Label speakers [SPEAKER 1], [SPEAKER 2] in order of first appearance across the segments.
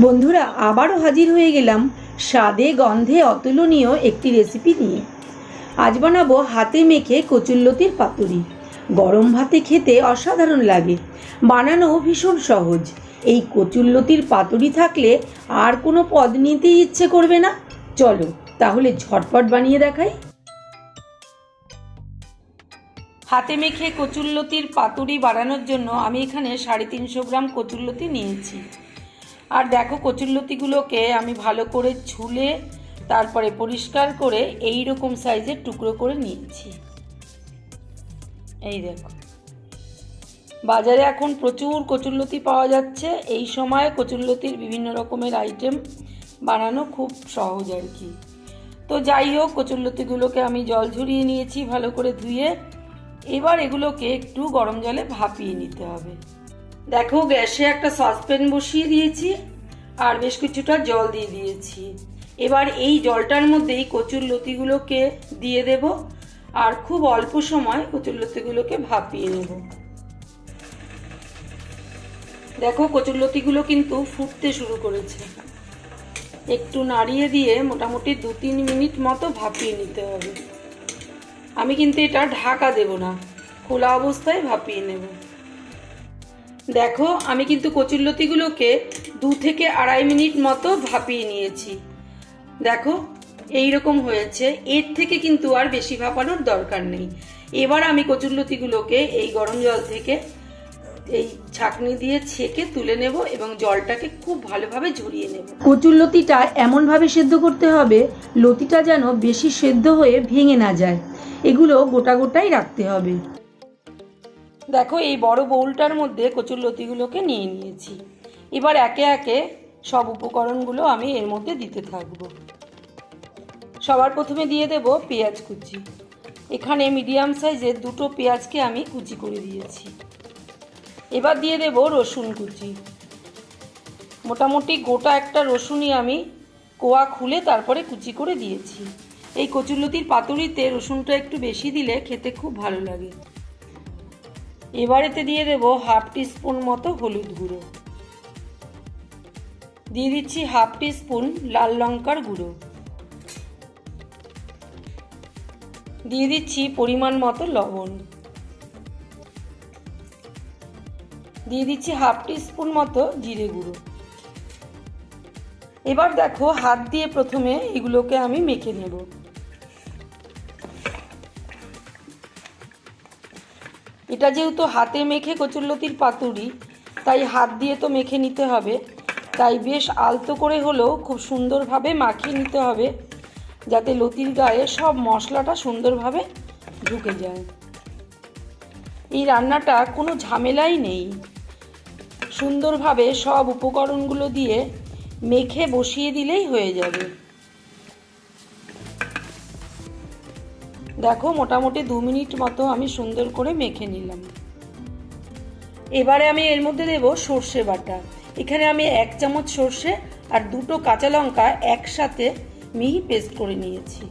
[SPEAKER 1] বন্ধুরা, আবারও হাজির হয়ে গেলাম স্বাদে, গন্ধে অতুলনীয় একটি রেসিপি নিয়ে। আজ বানাবো হাতে মেখে কচুল্লতির পাতুরি। গরম ভাতে খেতে অসাধারণ লাগে। বানানো ভীষণ সহজ। এই কচুল্লতির পাতুরি থাকলে আর কোনো পদ নিতেই ইচ্ছে করবে না। চলো, তাহলে ঝটপট বানিয়ে দেখাই। হাতে মেখে কচুল্লতির পাতুরি বানানোর জন্য আমি এখানে সাড়ে তিনশো গ্রাম কচুল্লতি নিয়েছি। আর দেখো কচুরলতিগুলোকে আমি ভালো করে ছুলে তারপরে পরিষ্কার করে এই রকম সাইজের টুকরো করে নিচ্ছি। এই দেখো। বাজারে এখন প্রচুর কচুরলতি পাওয়া যাচ্ছে। এই সময় কচুরলতির বিভিন্ন রকমের আইটেম বানানো খুব সহজ আর কি। তো যাই হোক, কচুরলতিগুলোকে আমি জল ঝরিয়ে নিয়েছি ভালো করে ধুয়ে। এবার এগুলোকে একটু গরম জলে ভাপিয়ে নিতে হবে। দেখো, গ্যাসে একটা সসপ্যান বসিয়ে দিয়েছি আর বেশ কিছুটা জল দিয়ে দিয়েছি। এবার এই জলটার মধ্যেই কচুর লতিগুলোকে দিয়ে দেব আর খুব অল্প সময় কচুর লতিগুলোকে ভাপিয়ে নেব। দেখো, কচুর লতিগুলো কিন্তু ফুটতে শুরু করেছে। একটু নাড়িয়ে দিয়ে মোটামুটি দু তিন মিনিট মতো ভাপিয়ে নিতে হবে। আমি কিন্তু এটা ঢাকা দেব না, খোলা অবস্থায় ভাপিয়ে নেব। দেখো, আমি কিন্তু কচুরলতিগুলোকে দু থেকে আড়াই মিনিট মতো ভাপিয়ে নিয়েছি। দেখো এই রকম হয়েছে। এর থেকে কিন্তু আর বেশি ভাপানোর দরকার নেই। এবার আমি কচুরলতিগুলোকে এই গরম জল থেকে এই ছাকনি দিয়ে ছেঁকে তুলে নেব এবং জলটাকে খুব ভালোভাবে ঝরিয়ে নেব। কচুর লতিটা এমনভাবে সেদ্ধ করতে হবে, লতিটা যেন বেশি সেদ্ধ হয়ে ভেঙে না যায়। এগুলো গোটা গোটাই রাখতে হবে। দেখো, এই বড় বউলটার মধ্যে কচুর লতিগুলোকে নিয়ে নিয়েছি। এবার একে একে সব উপকরণগুলো আমি এর মধ্যে দিতে থাকব। সবার প্রথমে দিয়ে দেব পেঁয়াজ কুচি। এখানে মিডিয়াম সাইজের দুটো পেঁয়াজকে আমি কুচি করে দিয়েছি। এবার দিয়ে দেব রসুন কুচি। মোটামুটি গোটা একটা রসুনই আমি কোয়া খুলে তারপরে কুচি করে দিয়েছি। এই কচুরলতির পাতুরিতে রসুনটা একটু বেশি দিলে খেতে খুব ভালো লাগে। এবারেতে দিয়ে দেব হাফ টিস্পুন মতো হলুদ গুঁড়ো। দিয়ে দিচ্ছি হাফ টিস্পুন লাল লঙ্কার গুঁড়ো। দিয়ে দিচ্ছি পরিমাণ মতো লবণ। দিয়ে দিচ্ছি হাফ টিস্পুন মতো জিরে গুঁড়ো। এবার দেখো হাত দিয়ে প্রথমে এগুলোকে আমি মেখে নেব। এটা যেহেতু হাতে মেখে কচুরলতির পাতুরি, তাই হাত দিয়ে তো মেখে নিতে হবে। তাই বেশ আলতো করে হলেও খুব সুন্দরভাবে মাখিয়ে নিতে হবে, যাতে লতির গায়ে সব মশলাটা সুন্দরভাবে ঢুকে যায়। এই রান্নাটা কোনো ঝামেলাই নেই। সুন্দরভাবে সব উপকরণগুলো দিয়ে মেখে বসিয়ে দিলেই হয়ে যাবে। দেখো, মোটামুটি দু মিনিট মতো আমি সুন্দর করে মেখে নিলাম। এবারে আমি এর মধ্যে দেব সর্ষে বাটা। এখানে আমি এক চামচ সর্ষে আর দুটো কাঁচা লঙ্কা একসাথে মিহি পেস্ট করে নিয়েছি।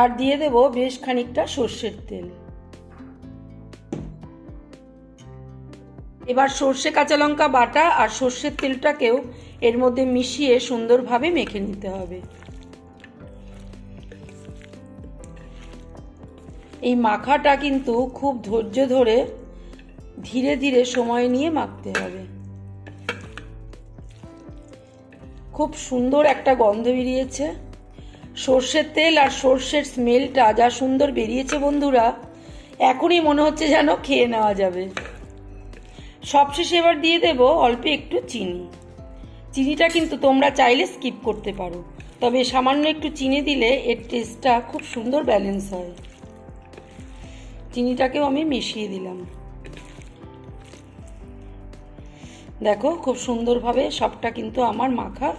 [SPEAKER 1] আর দিয়ে দেব বেশ খানিকটা সর্ষের তেল। এবার সর্ষে কাঁচা লঙ্কা বাটা আর সর্ষের তেলটাকেও এর মধ্যে মিশিয়ে সুন্দরভাবে মেখে নিতে হবে। এই মাখাটা কিন্তু খুব ধৈর্য ধরে ধীরে ধীরে সময় নিয়ে মাখতে হবে। খুব সুন্দর একটা গন্ধ বেরিয়েছে। সর্ষের তেল আর সর্ষের স্মেলটা যা সুন্দর বেরিয়েছে বন্ধুরা, এখনই মনে হচ্ছে যেন খেয়ে নেওয়া যাবে। সবশেষে এবার দিয়ে দেব অল্প একটু চিনি। চিনিটা কিন্তু তোমরা চাইলে স্কিপ করতে পারো। তবে সামান্য একটু চিনি দিলে এর টেস্টটা খুব সুন্দর ব্যালেন্স হয়। চিনিটাকেও আমি মিশিয়ে দিলাম। দেখো, খুব সুন্দরভাবে সবটা কিন্তু আমার মাখা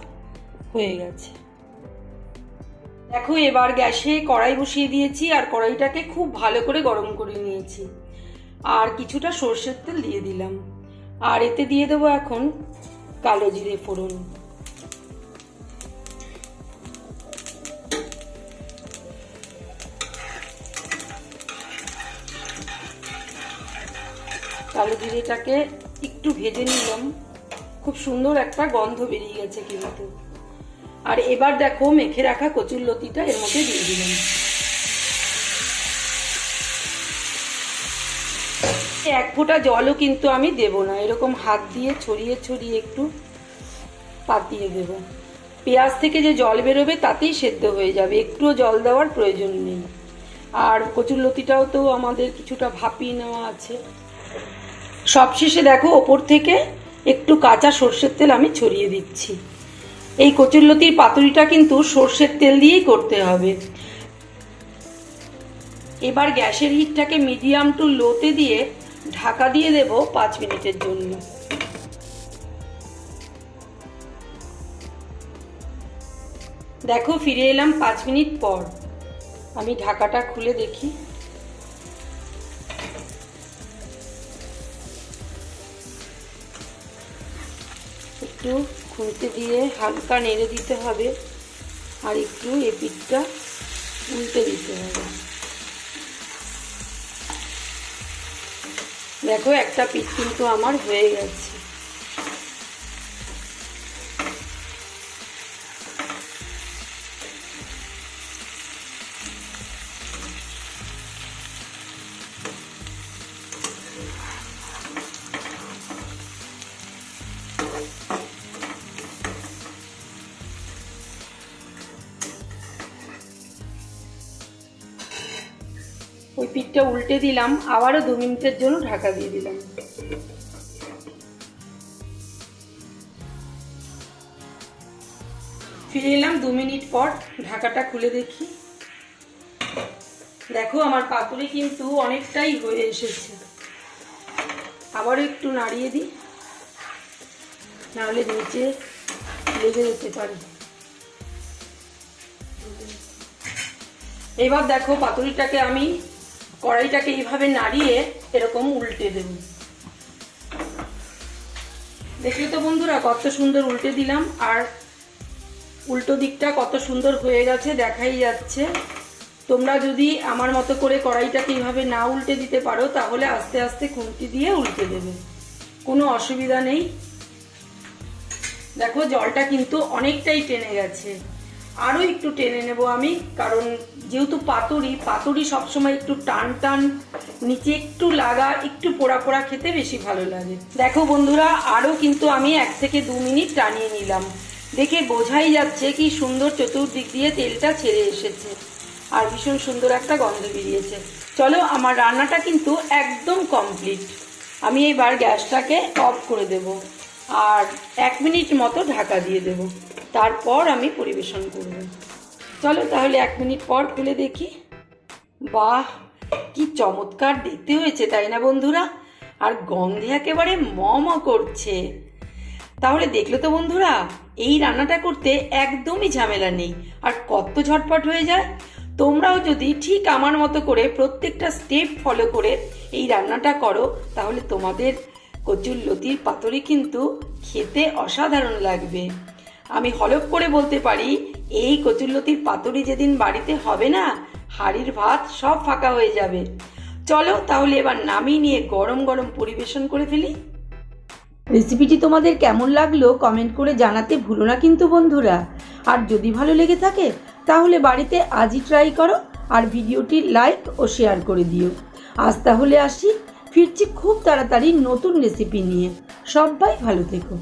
[SPEAKER 1] হয়ে গেছে। দেখো, এবার গ্যাসে কড়াই বসিয়ে দিয়েছি আর কড়াইটাকে খুব ভালো করে গরম করে নিয়েছি। আর কিছুটা সর্ষের তেল দিয়ে দিলাম। আর এতে দিয়ে দেবো এখন কালো জিরে ফোড়ন। কালো জিরেটাকে একটু ভেজে নিলাম। খুব সুন্দর একটা গন্ধ বেরিয়ে গেছে কিন্তু আর এবার দেখো মেখে রাখা কচুর লতিটা এর মধ্যে দিয়ে দিলাম। এক ফোঁটা জলও কিন্তু আমি দেব না। এরকম হাত দিয়ে ছড়িয়ে ছড়িয়ে একটু পাতিয়ে দেব। পেঁয়াজ থেকে যে জল বেরোবে তাতেই সেদ্ধ হয়ে যাবে। একটুও জল দেওয়ার প্রয়োজন নেই। আর কচুর লতিটাও তো আমাদের কিছুটা ভাপিয়ে নেওয়া আছে। সবশেষে দেখো, ওপর থেকে একটু কাঁচা সর্ষের তেল আমি ছড়িয়ে দিচ্ছি। এই কচুরলতির পাতুরিটা কিন্তু সর্ষের তেল দিয়েই করতে হবে। এবার গ্যাসের হিটটাকে মিডিয়াম টু লোতে দিয়ে ঢাকা দিয়ে দেব পাঁচ মিনিটের জন্য। দেখো, ফিরে এলাম পাঁচ মিনিট পর। আমি ঢাকাটা খুলে দেখি। একটু খুঁতে দিয়ে হালকা নেড়ে দিতে হবে, আর একটু এ পিঠটা উল্টে দিতে হবে। দেখো একটা পিঠ কিন্তু আমার হয়ে গেছে। ওই পিঠটা উল্টে দিলাম, আবারও দু মিনিটের জন্য ঢাকা দিয়ে দিলাম। ফিরে এলাম দু মিনিট পর, ঢাকাটা খুলে দেখি। দেখো, আমার পাতুরি কিন্তু অনেকটাই হয়ে এসেছে। আবারও একটু নাড়িয়ে দিই, নাহলে নিচে লেগে যেতে পারে। এবার দেখো পাতুরিটাকে আমি কড়াইটাকে এইভাবে নাড়িয়ে এরকম উল্টে দেব। দেখলে তো বন্ধুরা কত সুন্দর উল্টে দিলাম, আর উল্টো দিকটা কত সুন্দর হয়ে গেছে, দেখাই যাচ্ছে। তোমরা যদি আমার মতো করে কড়াইটাকে এইভাবে না উল্টে দিতে পারো, তাহলে আস্তে আস্তে খুন্তি দিয়ে উল্টে দেবে। কোনো অসুবিধা নেই। দেখো জলটা কিন্তু অনেকটাই টেনে গেছে। আরও একটু টেনে নেব আমি, কারণ যেহেতু পাতুরি পাতুরি সবসময় একটু টান টান, নিচে একটু লাগা, একটু পোড়া পোড়া খেতে বেশি ভালো লাগে। দেখো বন্ধুরা আরও কিন্তু আমি এক থেকে দু মিনিট টানিয়ে নিলাম। দেখে বোঝাই যাচ্ছে কি সুন্দর চতুর্দিক দিয়ে তেলটা ছেড়ে এসেছে আর ভীষণ সুন্দর একটা গন্ধ বেরিয়েছে। চলো, আমার রান্নাটা কিন্তু একদম কমপ্লিট। আমি এবার গ্যাসটাকে অফ করে দেব আর এক মিনিট মতো ঢাকা দিয়ে দেব। তারপর আমি পরিবেশন করব। চলো তাহলে এক মিনিট পর খুলে দেখি। বাহ, কি চমৎকার দেখতে হয়েছে, তাই না বন্ধুরা? আর গন্ধে একেবারে ম ম করছে। তাহলে দেখলে তো বন্ধুরা, এই রান্নাটা করতে একদমই ঝামেলা নেই। আর কত ঝটপট হয়ে যায়। তোমরাও যদি ঠিক আমার মতো করে প্রত্যেকটা স্টেপ ফলো করে এই রান্নাটা করো, তাহলে তোমাদের কচুর লতির পাতরি কিন্তু খেতে অসাধারণ লাগবে। আমি হলপ করে বলতে পারি, এই কচুরলতির পাতুরি যেদিন বাড়িতে হবে না, হাড়ির ভাত সব ফাঁকা হয়ে যাবে। চলো তাহলে এবার নামিয়ে নিয়ে গরম গরম পরিবেশন করে ফেলি। রেসিপিটি তোমাদের কেমন লাগল কমেন্ট করে জানাতে ভুলো না কিন্তু বন্ধুরা। আর যদি ভালো লেগে থাকে, তাহলে বাড়িতে আজই ট্রাই করো আর ভিডিওটি লাইক ও শেয়ার করে দিও। আজ তাহলে আসি, ফিরছি খুব তাড়াতাড়ি নতুন রেসিপি নিয়ে। সবাই ভালো থেকো।